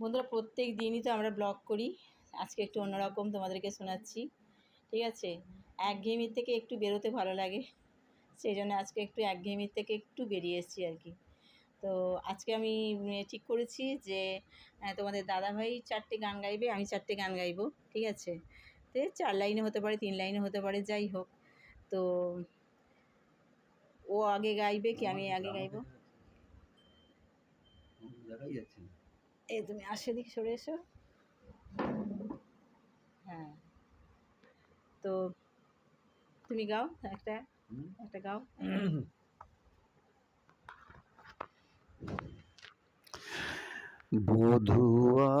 বন্ধুরা, প্রত্যেক দিনই তো আমরা ব্লগ করি। আজকে একটু অন্যরকম তোমাদেরকে শোনাচ্ছি, ঠিক আছে? একঘেয়েমির থেকে একটু বেরোতে ভালো লাগে, সেই জন্য আজকে একটু একঘেয়েমির থেকে একটু বেরিয়ে এসেছি আর কি। তো আজকে আমি ঠিক করেছি যে তোমাদের দাদাভাই চারটে গান গাইবে, আমি চারটে গান গাইবো, ঠিক আছে? তো চার লাইনে হতে পারে, তিন লাইনে হতে পারে, যাই হোক। তো ও আগে গাইবে কি? আমি আগে গাইবো? এই তুমি আসে দিক সরে এসো। হ্যাঁ। তো তুমি গাও একটা একটা গাও। বধুয়া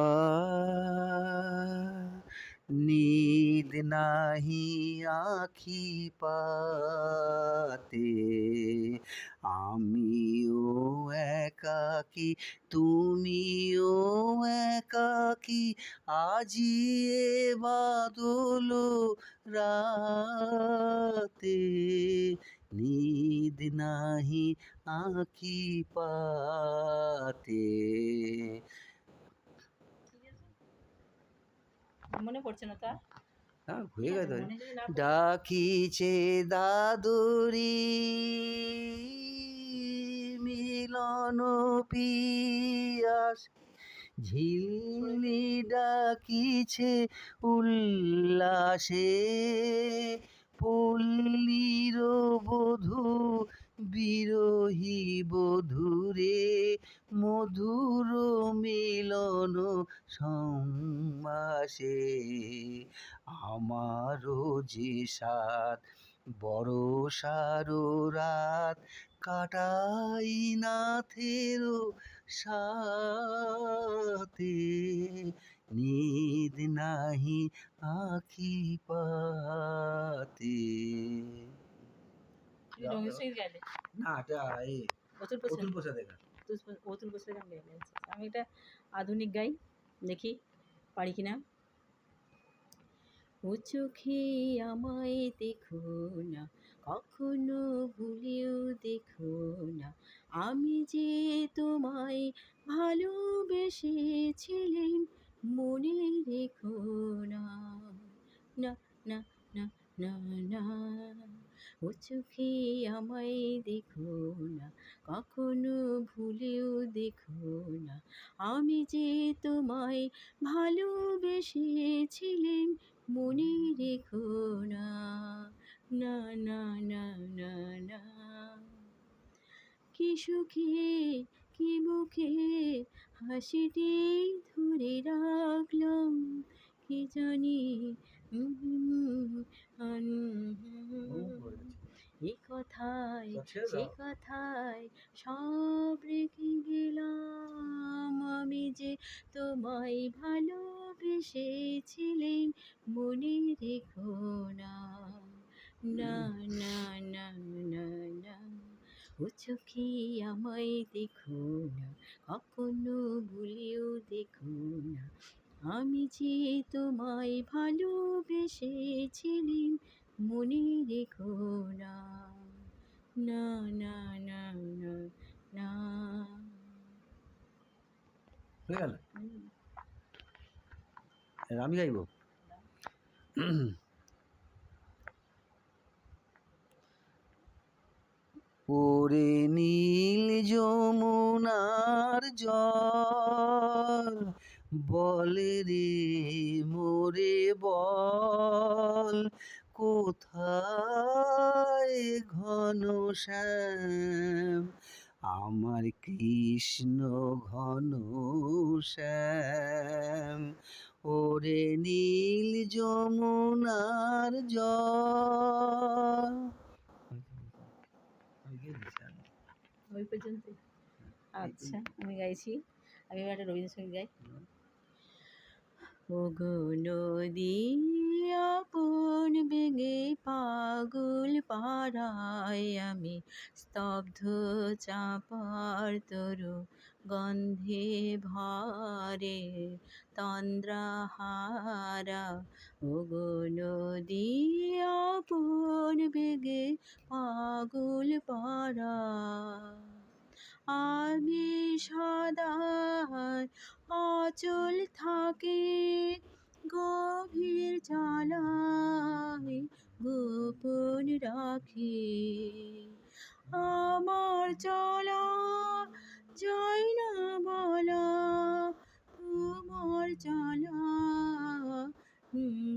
নাহি আখি পাতে আমিও একাকি তুমিও একাকি আজিয়ে বাদল রাতে নিদ নাহি আখি পাতে মনে পড়ছে না তা? হ্যাঁ হয়ে গেছে। ডাকিছে দাদুরি মিলন পিয়াস ঝিললি ডাকিছে উল্লাসে পল্লীর বধূ বিরোহী বধূরে মধুর মিলন সম্মাসে। আমারও যে সাত বড় সারো রাত কাটাই নাথেরও সাথে। নিদ নাহি আখি পাতে। না এটা অতুল প্রসাদ একা অতুল- প্রসাদ গান। আমি এটা আধুনিক গাই, দেখি পারি কি না ও চোখে আমায় দেখো না, কখনো ভুলেও দেখো না। আমি যে তোমায় ভালোবেসেছিলেন, মনে রেখো না না না না না না। চোখে আমায় দেখো না, কখনো ভুলেও দেখো না। আমি যে তোমায় ভালোবেসেছিলেন, মনে রেখো না না না না না না। কি সুখে, কি মুখে হাসিটি ধরে রাখলাম, কি জানি এ কথায় সে কথায় সব রেখে গেলাম আমি যে তোমায় ভালোবেসেছিলেন। মনে রেখো না না না না না না ও চোখে আমায় দেখো না কখনো ভুলেও দেখো না। আমি যে তোমায় ভালোবেসেছিলেন মনে রেখো না না না না না না। হয়ে গেল? আমি গাইব? ওরে নীল যমুনার জল বলে রে মোরে বল কোথায় ঘন শ্যাম? আমার কৃষ্ণ ঘন শ্যাম। ওরে নীল যমুনার জল। ওই পর্যন্ত আচ্ছা আমি গাইছি। আমি একটা রবীন্দ্রসঙ্গীত গাই। ওগো নদী পাড়ায় আমি স্তব্ধ চাপার তরু গন্ধে ভরে তন্দ্রাহারা। ওগো নদী পুন বেগে পাগুল পাড়া। আমি সদা অচল থাকি গভীর জ্বালায় পাখি আমার চলা যায় না বলা, তোমার চলা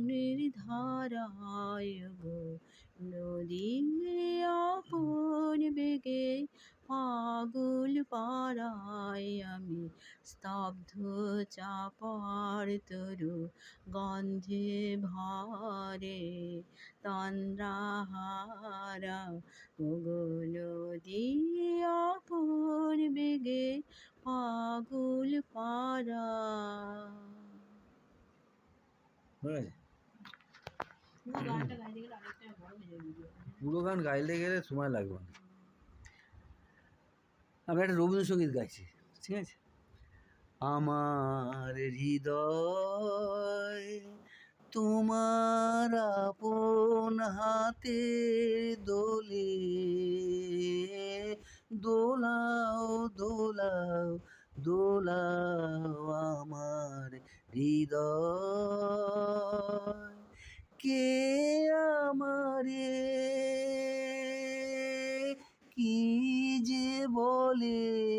নির্ধারায় গো। নদী আপন বেগে পাগল পাড়ায় আমি স্তব্ধ চাপার তরু গন্ধে ভরে তন্দ্রাহারা গগন দিয়ে আপন বেগে পাগল ভিডিও পুরো গান গাইতে গেলে সময় লাগবে না। আমি একটা রবীন্দ্রসঙ্গীত গাইছি ঠিক আছে? আমার হৃদয় তোমার আপন হাতে দোলে দোলাও দোলাও দোলাও আমার হৃদয়। কে আমারে কি যে বলে?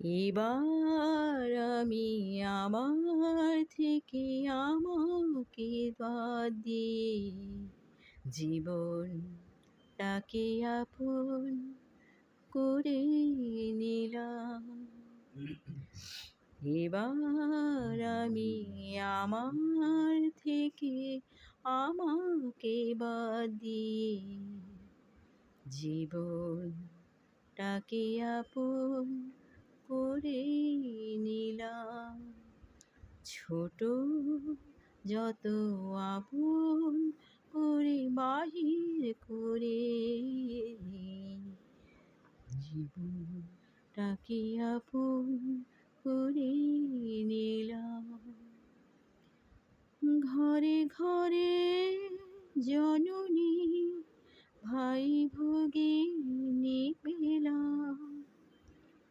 এবার আমি আমার থেকে আমাকে বাদ দিয়ে জীবনটাকে আপন করে নিলাম। এবার আমি আমার থেকে আমাকে বাদ দিয়ে জীবনটাকে আপন করে নিলাম। ছোট যত আপন করে বাহির করে জীবনটাকে আপন করে নিলাম। ঘরে ঘরে জননী ভাই ভগিনী পেলাম।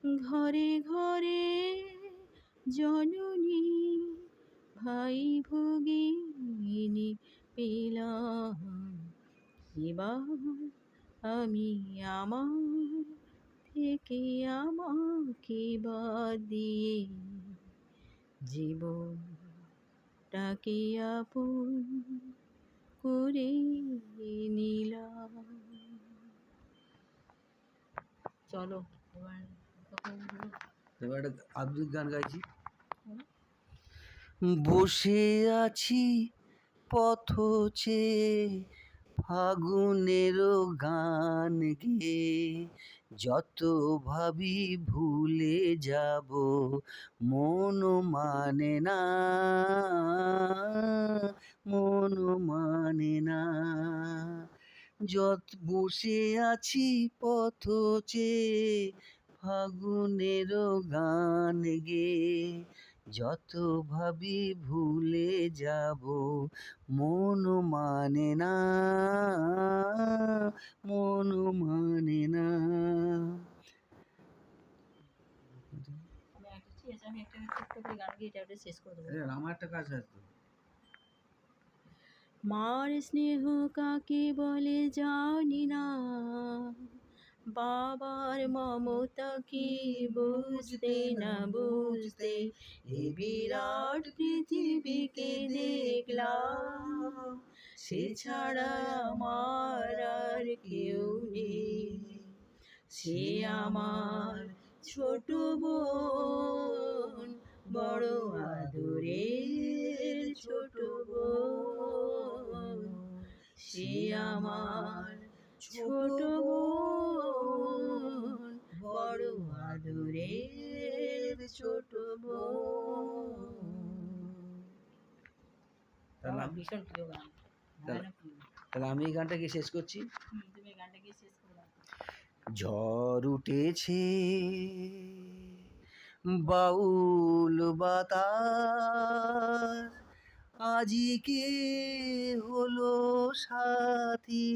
ঘরে ঘরে জননী ভাই ভগিনী পেলাম এবার আমি আমার থেকে আমাকে বাদ দিয়ে জীবনটাকে আপন করে নিলাম চলো, এবার? এবার একটা আধুনিক গান গাইছি। বসে আছি পথচে ফাগুনেরও গান গে যত ভাবি ভুলে যাব মন মানে না মন মানে না। যত বসে আছি পথচে ফাগুনেরও গান গে। যত ভাবি ভুলে যাব মন মানে না মন মানে না। মার স্নেহ কাকে বলে জানি না। বাবার মমতা কি বুঝতে না বুঝতে এ বিরাট পৃথিবীকে দেখলাম। সে ছাড়া আমার আর কেউ সে আমার ছোট বোন, বড় আদরের ছোট বোন। সে আমার ছোট ভীষণ প্রিয় গান। তাহলে আমি এই গানটাকে শেষ করছি। তুমি এই গানটা গিয়ে শেষ করে ঝড় উঠেছে বাউল বাতাস আজিকে হলো সাথী?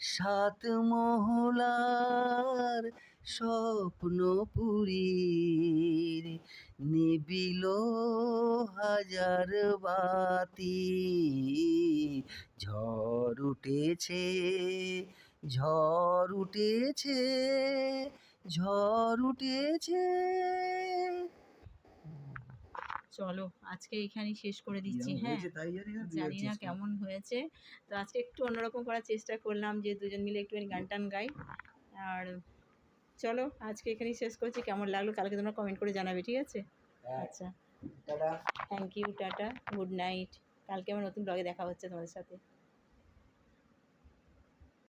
সাত মহলার স্বপ্নপুরীর নিবিল হাজার বাতি। ঝড় উঠেছে ঝড় উঠেছে ঝড় উঠেছে। চলো আজকে এখানেই শেষ করে দিচ্ছি হ্যাঁ। তাই জানি না, জানি না কেমন হয়েছে। তো আজকে একটু অন্যরকম করার চেষ্টা করলাম যে দুজন মিলে একটুখানি গান টান গাই। আর চলো আজকে এখানেই শেষ করছি। কেমন লাগল কালকে তোমরা কমেন্ট করে জানাবে ঠিক আছে? হ্যাঁ, আচ্ছা। Thank you tata. Good night কালকে আমার নতুন ব্লগে দেখা হচ্ছে তোমাদের সাথে।